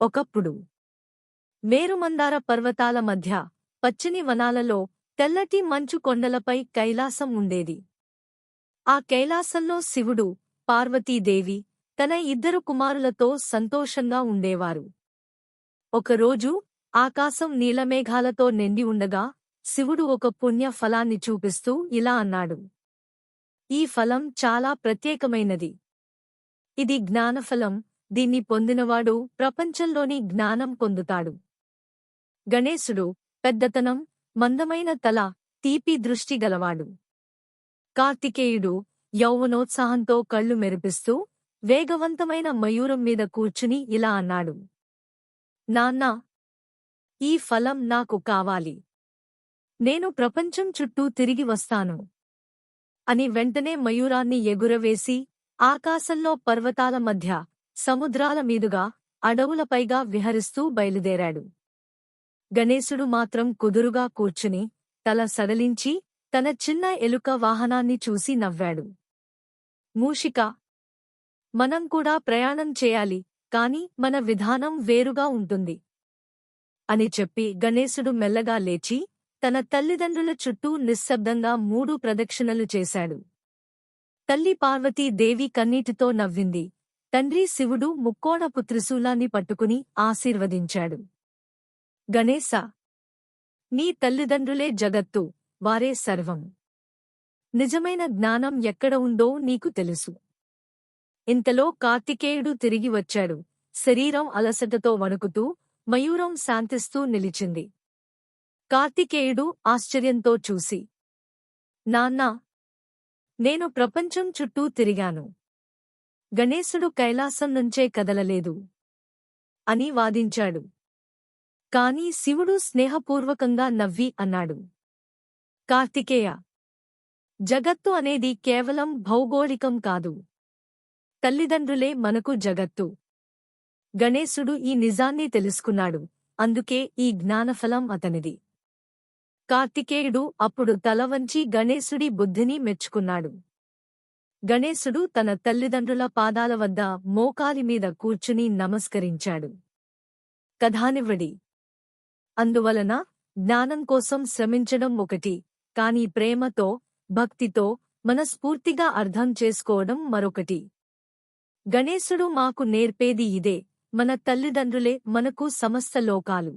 ఒకప్పుడు మేరుమందార పర్వతాల మధ్య పచ్చని వనాలలో తెల్లటి మంచు కొండలపై కైలాసం ఉండేది. ఆ కైలాసంలో శివుడు పార్వతీదేవి తన ఇద్దరు కుమారులతో సంతోషంగా ఉండేవారు. ఒకరోజు ఆకాశం నీలమేఘాలతో నిండి ఉండగా శివుడు ఒక పుణ్య ఫలాన్ని చూపిస్తూ ఇలా అన్నాడు. ఈ ఫలం చాలా ప్రత్యేకమైనది. ఇది జ్ఞానఫలం దీన్ని పొందినవాడు ప్రపంచంలోని జ్ఞానం పొందుతాడు. గణేశుడు పెద్దతనం మందమైన తల తీపి దృష్టి గలవాడు. కార్తికేయుడు యౌవనోత్సాహంతో కళ్ళు మెరిపిస్తూ వేగవంతమైన మయూరం మీద కూర్చుని ఇలా అన్నాడు. నాన్నా ఈ ఫలం నాకు కావాలి. నేను ప్రపంచం చుట్టూ తిరిగి వస్తాను అని వెంటనే మయూరాన్ని ఎగురవేసి ఆకాశంలో పర్వతాల మధ్య సముద్రాల మీదుగా అడవులపైగా విహరిస్తూ బయలుదేరాడు. గణేశుడు మాత్రం కుదురుగా కూర్చుని తల సడలించి తన చిన్న ఎలుక వాహనాన్ని చూసి నవ్వాడు. మూషిక మనం కూడా ప్రయాణం చేయాలి కాని మన విధానం వేరుగా ఉంటుంది. అని చెప్పి గణేశుడు మెల్లగా లేచి తన తల్లిదండ్రుల చుట్టూ నిశ్శబ్దంగా మూడు ప్రదక్షిణలు చేశాడు. తల్లి పార్వతీ దేవి కన్నీటితో నవ్వింది. తండ్రి శివుడు ముక్కోణపు త్రిశూలాన్ని పట్టుకుని ఆశీర్వదించాడు. గణేశ నీ తల్లిదండ్రులే జగత్తు వారే సర్వం. నిజమైన జ్ఞానం ఎక్కడ ఉందో నీకు తెలుసు. ఇంతలో కార్తికేయుడు తిరిగి వచ్చాడు. శరీరం అలసటతో వణుకుతూ మయూరం శాంతిస్తూ నిలిచింది. కార్తికేయుడు ఆశ్చర్యంతో చూసి నాన్నా నేను ప్రపంచం చుట్టూ తిరిగాను. గణేశుడు కైలాసం నుంచే కదలలేదు అని వాదించాడు. కాని శివుడు స్నేహపూర్వకంగా నవ్వి అన్నాడు. కార్తికేయ జగత్తు అనేది కేవలం భౌగోళికం కాదు. తల్లిదండ్రులే మనకు జగత్తు. గణేశుడు ఈ నిజాన్ని తెలుసుకున్నాడు. అందుకే ఈ జ్ఞానఫలం అతనిది. కార్తికేయుడు అప్పుడు తల వంచి గణేశుడి బుద్ధిని మెచ్చుకున్నాడు. గణేశుడు తన తల్లిదండ్రుల పాదాల వద్ద మోకాలి మీద కూర్చుని నమస్కరించాడు. కథానివ్వడి. అందువలన జ్ఞానం కోసం శ్రమించడం ఒకటి కాని ప్రేమతో భక్తితో మనస్ఫూర్తిగా అర్థం చేసుకోవడం మరొకటి. గణేశుడు మాకు నేర్పేది ఇదే మన తల్లిదండ్రులే మనకు సమస్త లోకాలు.